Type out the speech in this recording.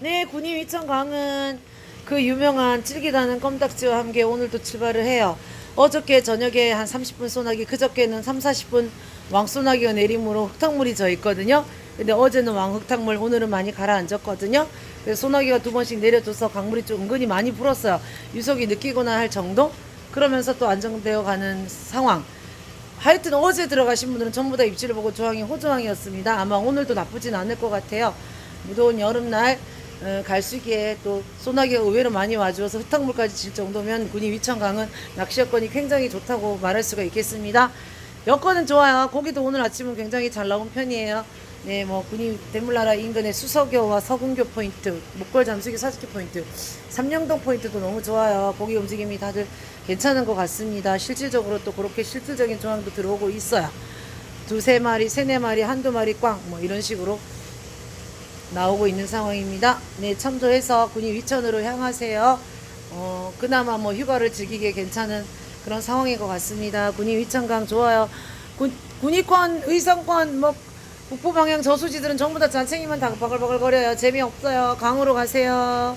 네, 군인 위천 강은 그 유명한 찔기다는 껌딱지와 함께 오늘도 출발을 해요. 어저께 저녁에 한 30분 소나기, 그저께는 3, 40분 왕소나기가 내림으로 흙탕물이 져 있거든요. 근데 어제는 왕흙탕물, 오늘은 많이 가라앉았거든요. 그래서 소나기가 두 번씩 내려줘서 강물이 좀 은근히 많이 불었어요. 유속이 느끼거나 할 정도? 그러면서 또 안정되어 가는 상황. 하여튼 어제 들어가신 분들은 전부 다 입지를 보고 조항이 호조항이었습니다. 아마 오늘도 나쁘진 않을 것 같아요. 무더운 여름날 어, 갈수기에 또 소나기가 의외로 많이 와주어서 흙탕물까지 질 정도면 군이 위천강은 낚시 여건이 굉장히 좋다고 말할 수가 있겠습니다. 여건은 좋아요. 고기도 오늘 아침은 굉장히 잘 나온 편이에요. 네, 뭐 군이 대물나라 인근의 수서교와 서군교 포인트, 목골 잠수기 사스키 포인트, 삼령동 포인트도 너무 좋아요. 고기 움직임이 다들 괜찮은 것 같습니다. 실질적으로 또 그렇게 실질적인 조항도 들어오고 있어요. 두세 마리, 세네 마리, 한두 마리 꽝, 뭐 이런 식으로 나오고 있는 상황입니다. 네, 참조해서 군이 위천으로 향하세요. 어, 그나마 뭐 휴가를 즐기기에 괜찮은 그런 상황인 것 같습니다. 군이 위천강 좋아요. 군, 군의권, 의성권, 뭐, 북부 방향 저수지들은 전부 다 잔챙이만 다 바글바글 거려요. 재미없어요. 강으로 가세요.